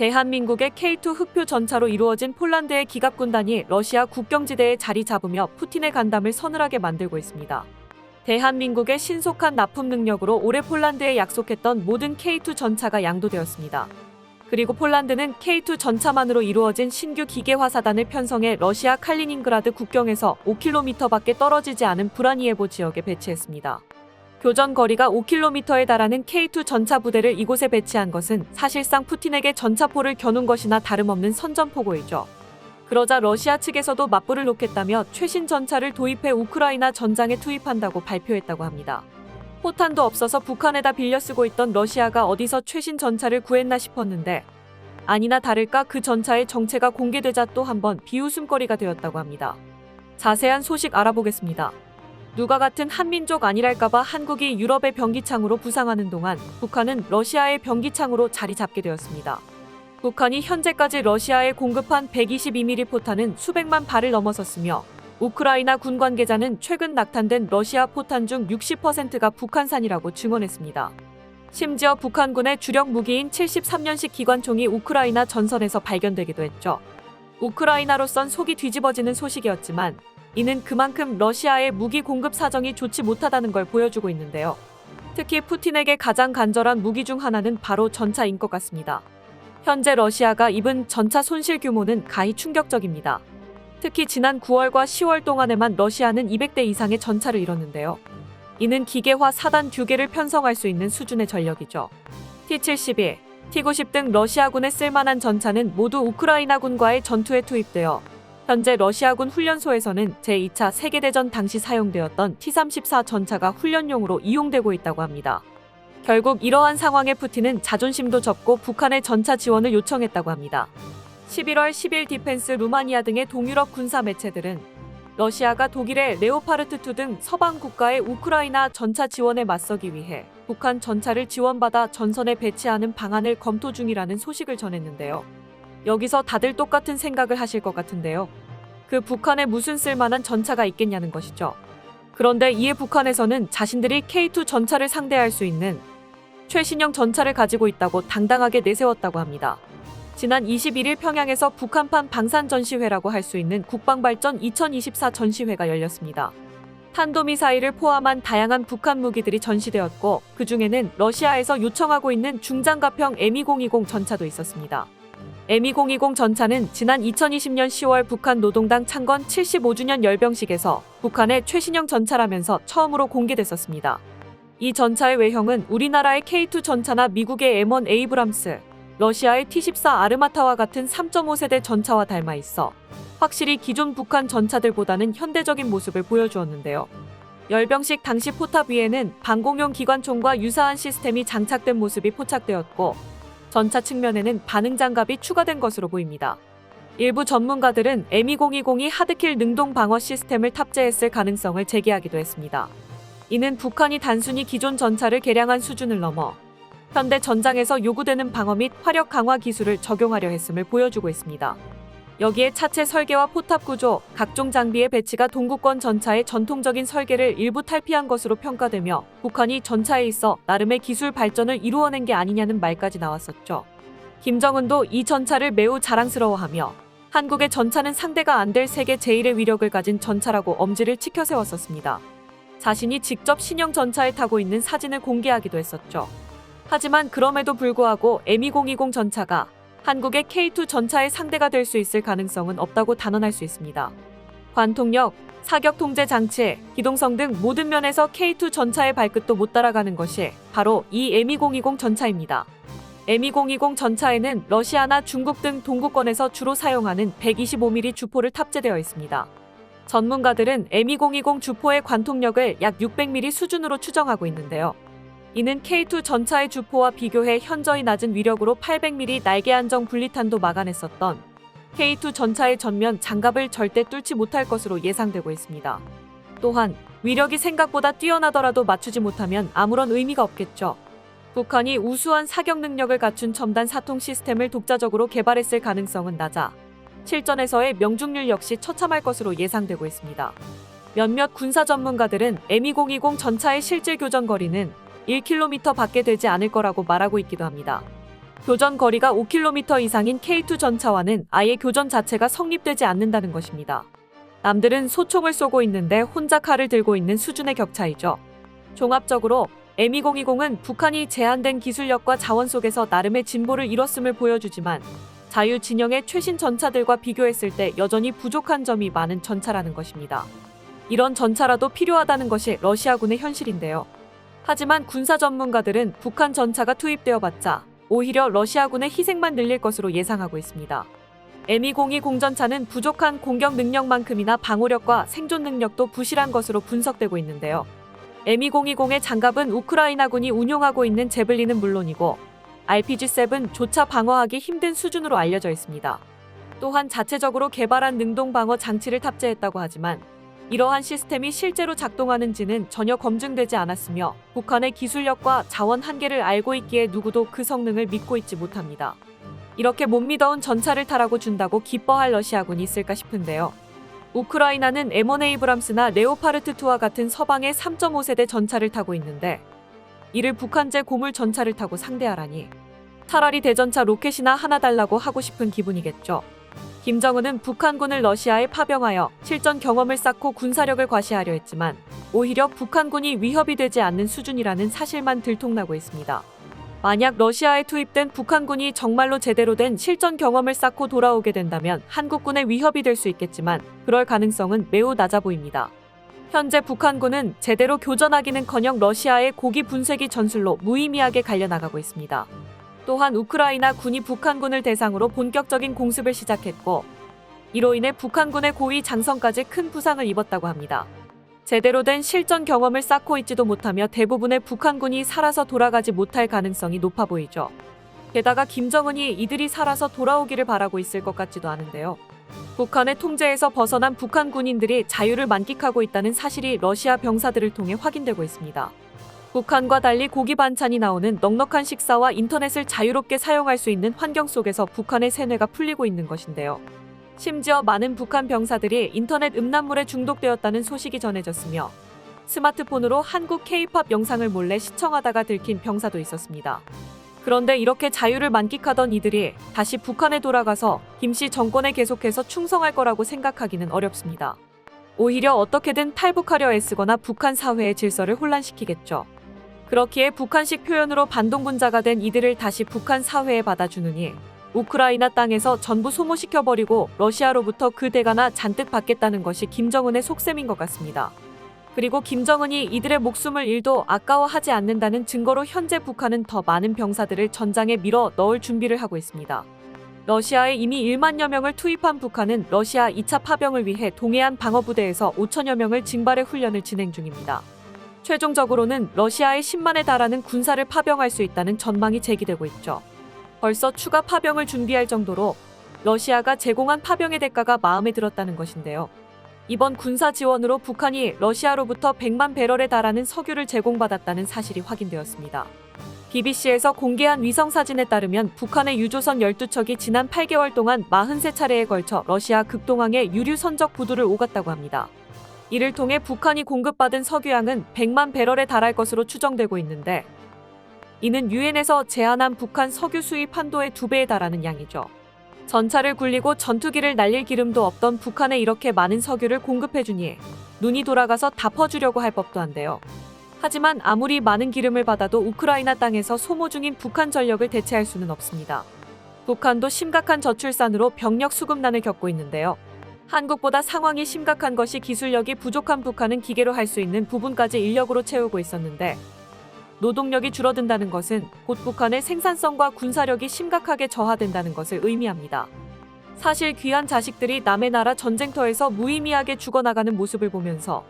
대한민국의 K2 흑표 전차로 이루어진 폴란드의 기갑군단이 러시아 국경지대에 자리 잡으며 푸틴의 간담을 서늘하게 만들고 있습니다. 대한민국의 신속한 납품 능력으로 올해 폴란드에 약속했던 모든 K2 전차가 양도되었습니다. 그리고 폴란드는 K2 전차만으로 이루어진 신규 기계 화사단을 편성해 러시아 칼리닝그라드 국경에서 5km밖에 떨어지지 않은 브라니에보 지역에 배치했습니다. 교전 거리가 5km에 달하는 K2 전차 부대를 이곳에 배치한 것은 사실상 푸틴에게 전차포를 겨눈 것이나 다름없는 선전포고이죠. 그러자 러시아 측에서도 맞불을 놓겠다며 최신 전차를 도입해 우크라이나 전장에 투입한다고 발표했다고 합니다. 포탄도 없어서 북한에다 빌려 쓰고 있던 러시아가 어디서 최신 전차를 구했나 싶었는데 아니나 다를까 그 전차의 정체가 공개되자 또 한 번 비웃음거리가 되었다고 합니다. 자세한 소식 알아보겠습니다. 누가 같은 한민족 아니랄까봐 한국이 유럽의 병기창으로 부상하는 동안 북한은 러시아의 병기창으로 자리 잡게 되었습니다. 북한이 현재까지 러시아에 공급한 122mm 포탄은 수백만 발을 넘어섰으며 우크라이나 군 관계자는 최근 낙탄된 러시아 포탄 중 60%가 북한산이라고 증언했습니다. 심지어 북한군의 주력 무기인 73년식 기관총이 우크라이나 전선에서 발견되기도 했죠. 우크라이나로선 속이 뒤집어지는 소식이었지만 이는 그만큼 러시아의 무기 공급 사정이 좋지 못하다는 걸 보여주고 있는데요. 특히 푸틴에게 가장 간절한 무기 중 하나는 바로 전차인 것 같습니다. 현재 러시아가 입은 전차 손실 규모는 가히 충격적입니다. 특히 지난 9월과 10월 동안에만 러시아는 200대 이상의 전차를 잃었는데요. 이는 기계화 사단 듀개를 편성할 수 있는 수준의 전력이죠. T-72, T-90 등 러시아군에 쓸만한 전차는 모두 우크라이나군과의 전투에 투입되어 현재 러시아군 훈련소에서는 제2차 세계대전 당시 사용되었던 T-34 전차가 훈련용으로 이용되고 있다고 합니다. 결국 이러한 상황에 푸틴은 자존심도 접고 북한의 전차 지원을 요청했다고 합니다. 11월 10일 디펜스 루마니아 등의 동유럽 군사 매체들은 러시아가 독일의 레오파르트2 등 서방 국가의 우크라이나 전차 지원에 맞서기 위해 북한 전차를 지원받아 전선에 배치하는 방안을 검토 중이라는 소식을 전했는데요. 여기서 다들 똑같은 생각을 하실 것 같은데요. 그 북한에 무슨 쓸만한 전차가 있겠냐는 것이죠. 그런데 이에 북한에서는 자신들이 K2 전차를 상대할 수 있는 최신형 전차를 가지고 있다고 당당하게 내세웠다고 합니다. 지난 21일 평양에서 북한판 방산 전시회라고 할 수 있는 국방발전 2024 전시회가 열렸습니다. 탄도미사일을 포함한 다양한 북한 무기들이 전시되었고 그 중에는 러시아에서 요청하고 있는 중장갑형 M2020 전차도 있었습니다. M2020 전차는 지난 2020년 10월 북한 노동당 창건 75주년 열병식에서 북한의 최신형 전차라면서 처음으로 공개됐었습니다. 이 전차의 외형은 우리나라의 K2 전차나 미국의 M1 에이브람스, 러시아의 T-14 아르마타와 같은 3.5세대 전차와 닮아 있어 확실히 기존 북한 전차들보다는 현대적인 모습을 보여주었는데요. 열병식 당시 포탑 위에는 방공용 기관총과 유사한 시스템이 장착된 모습이 포착되었고 전차 측면에는 반응 장갑이 추가된 것으로 보입니다. 일부 전문가들은 M2020이 하드킬 능동 방어 시스템을 탑재했을 가능성을 제기하기도 했습니다. 이는 북한이 단순히 기존 전차를 개량한 수준을 넘어 현대 전장에서 요구되는 방어 및 화력 강화 기술을 적용하려 했음을 보여주고 있습니다. 여기에 차체 설계와 포탑 구조, 각종 장비의 배치가 동구권 전차의 전통적인 설계를 일부 탈피한 것으로 평가되며 북한이 전차에 있어 나름의 기술 발전을 이루어낸 게 아니냐는 말까지 나왔었죠. 김정은도 이 전차를 매우 자랑스러워하며 한국의 전차는 상대가 안 될 세계 제1의 위력을 가진 전차라고 엄지를 치켜 세웠었습니다. 자신이 직접 신형 전차에 타고 있는 사진을 공개하기도 했었죠. 하지만 그럼에도 불구하고 M2020 전차가 한국의 K2 전차의 상대가 될 수 있을 가능성은 없다고 단언할 수 있습니다. 관통력, 사격 통제 장치, 기동성 등 모든 면에서 K2 전차의 발끝도 못 따라가는 것이 바로 이 M2020 전차입니다. M2020 전차에는 러시아나 중국 등 동구권에서 주로 사용하는 125mm 주포를 탑재되어 있습니다. 전문가들은 M2020 주포의 관통력을 약 600mm 수준으로 추정하고 있는데요. 이는 K2 전차의 주포와 비교해 현저히 낮은 위력으로 800mm 날개 안정 분리탄도 막아냈었던 K2 전차의 전면 장갑을 절대 뚫지 못할 것으로 예상되고 있습니다. 또한 위력이 생각보다 뛰어나더라도 맞추지 못하면 아무런 의미가 없겠죠. 북한이 우수한 사격 능력을 갖춘 첨단 사통 시스템을 독자적으로 개발했을 가능성은 낮아 실전에서의 명중률 역시 처참할 것으로 예상되고 있습니다. 몇몇 군사 전문가들은 M2020 전차의 실질 교전 거리는 1km 밖에 되지 않을 거라고 말하고 있기도 합니다. 교전 거리가 5km 이상인 K2 전차와는 아예 교전 자체가 성립되지 않는다는 것입니다. 남들은 소총을 쏘고 있는데 혼자 칼을 들고 있는 수준의 격차이죠. 종합적으로 M2020은 북한이 제한된 기술력과 자원 속에서 나름의 진보를 이뤘음을 보여주지만 자유 진영의 최신 전차들과 비교했을 때 여전히 부족한 점이 많은 전차라는 것입니다. 이런 전차라도 필요하다는 것이 러시아군의 현실인데요. 하지만 군사 전문가들은 북한 전차가 투입되어 봤자 오히려 러시아군의 희생만 늘릴 것으로 예상하고 있습니다. M202 공전차는 부족한 공격 능력만큼이나 방어력과 생존 능력도 부실한 것으로 분석되고 있는데요. M2020의 장갑은 우크라이나군이 운용하고 있는 제블린은 물론이고 RPG-7조차 방어하기 힘든 수준으로 알려져 있습니다. 또한 자체적으로 개발한 능동 방어 장치를 탑재했다고 하지만 이러한 시스템이 실제로 작동하는지는 전혀 검증되지 않았으며 북한의 기술력과 자원 한계를 알고 있기에 누구도 그 성능을 믿고 있지 못합니다. 이렇게 못 믿어온 전차를 타라고 준다고 기뻐할 러시아군이 있을까 싶은데요. 우크라이나는 M1 에이브람스나 레오파르트2와 같은 서방의 3.5세대 전차를 타고 있는데 이를 북한제 고물 전차를 타고 상대하라니 차라리 대전차 로켓이나 하나 달라고 하고 싶은 기분이겠죠. 김정은은 북한군을 러시아에 파병하여 실전 경험을 쌓고 군사력을 과시하려 했지만 오히려 북한군이 위협이 되지 않는 수준이라는 사실만 들통나고 있습니다. 만약 러시아에 투입된 북한군이 정말로 제대로 된 실전 경험을 쌓고 돌아오게 된다면 한국군의 위협이 될 수 있겠지만 그럴 가능성은 매우 낮아 보입니다. 현재 북한군은 제대로 교전하기는커녕 러시아의 고기 분쇄기 전술로 무의미하게 갈려나가고 있습니다. 또한 우크라이나 군이 북한군을 대상으로 본격적인 공습을 시작했고 이로 인해 북한군의 고위 장성까지 큰 부상을 입었다고 합니다. 제대로 된 실전 경험을 쌓고 있지도 못하며 대부분의 북한군이 살아서 돌아가지 못할 가능성이 높아 보이죠. 게다가 김정은이 이들이 살아서 돌아오기를 바라고 있을 것 같지도 않은데요. 북한의 통제에서 벗어난 북한 군인들이 자유를 만끽하고 있다는 사실이 러시아 병사들을 통해 확인되고 있습니다. 북한과 달리 고기 반찬이 나오는 넉넉한 식사와 인터넷을 자유롭게 사용할 수 있는 환경 속에서 북한의 세뇌가 풀리고 있는 것인데요. 심지어 많은 북한 병사들이 인터넷 음란물에 중독되었다는 소식이 전해졌으며 스마트폰으로 한국 K-팝 영상을 몰래 시청하다가 들킨 병사도 있었습니다. 그런데 이렇게 자유를 만끽하던 이들이 다시 북한에 돌아가서 김씨 정권에 계속해서 충성할 거라고 생각하기는 어렵습니다. 오히려 어떻게든 탈북하려 애쓰거나 북한 사회의 질서를 혼란시키겠죠. 그렇기에 북한식 표현으로 반동군자가 된 이들을 다시 북한 사회에 받아주느니 우크라이나 땅에서 전부 소모시켜버리고 러시아로부터 그 대가나 잔뜩 받겠다는 것이 김정은의 속셈인 것 같습니다. 그리고 김정은이 이들의 목숨을 일도 아까워하지 않는다는 증거로 현재 북한은 더 많은 병사들을 전장에 밀어 넣을 준비를 하고 있습니다. 러시아에 이미 1만여 명을 투입한 북한은 러시아 2차 파병을 위해 동해안 방어부대에서 5천여 명을 징발의 훈련을 진행 중입니다. 최종적으로는 러시아의 10만에 달하는 군사를 파병할 수 있다는 전망이 제기되고 있죠. 벌써 추가 파병을 준비할 정도로 러시아가 제공한 파병의 대가가 마음에 들었다는 것인데요. 이번 군사 지원으로 북한이 러시아로부터 100만 배럴에 달하는 석유를 제공받았다는 사실이 확인되었습니다. BBC에서 공개한 위성 사진에 따르면 북한의 유조선 12척이 지난 8개월 동안 43차례에 걸쳐 러시아 극동항의 유류 선적 부두를 오갔다고 합니다. 이를 통해 북한이 공급받은 석유량은 100만 배럴에 달할 것으로 추정되고 있는데 이는 유엔에서 제한한 북한 석유 수입 한도의 두 배에 달하는 양이죠. 전차를 굴리고 전투기를 날릴 기름도 없던 북한에 이렇게 많은 석유를 공급해 주니 눈이 돌아가서 다 퍼주려고 할 법도 한데요. 하지만 아무리 많은 기름을 받아도 우크라이나 땅에서 소모 중인 북한 전력을 대체할 수는 없습니다. 북한도 심각한 저출산으로 병력 수급난을 겪고 있는데요. 한국보다 상황이 심각한 것이 기술력이 부족한 북한은 기계로 할 수 있는 부분까지 인력으로 채우고 있었는데 노동력이 줄어든다는 것은 곧 북한의 생산성과 군사력이 심각하게 저하된다는 것을 의미합니다. 사실 귀한 자식들이 남의 나라 전쟁터에서 무의미하게 죽어나가는 모습을 보면서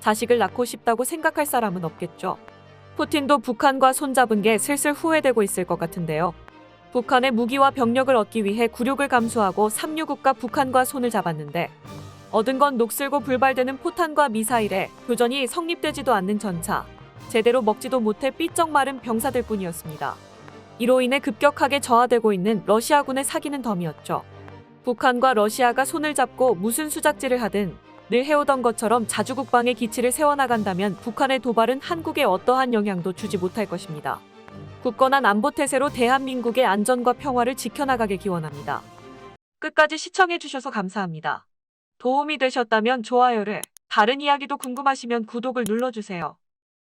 자식을 낳고 싶다고 생각할 사람은 없겠죠. 푸틴도 북한과 손잡은 게 슬슬 후회되고 있을 것 같은데요. 북한의 무기와 병력을 얻기 위해 굴욕을 감수하고 삼류국가 북한과 손을 잡았는데 얻은 건 녹슬고 불발되는 포탄과 미사일에 교전이 성립되지도 않는 전차, 제대로 먹지도 못해 삐쩍 마른 병사들 뿐이었습니다. 이로 인해 급격하게 저하되고 있는 러시아군의 사기는 덤이었죠. 북한과 러시아가 손을 잡고 무슨 수작질을 하든 늘 해오던 것처럼 자주국방의 기치를 세워나간다면 북한의 도발은 한국에 어떠한 영향도 주지 못할 것입니다. 굳건한 안보 태세로 대한민국의 안전과 평화를 지켜나가길 기원합니다. 끝까지 시청해주셔서 감사합니다. 도움이 되셨다면 좋아요를, 다른 이야기도 궁금하시면 구독을 눌러주세요.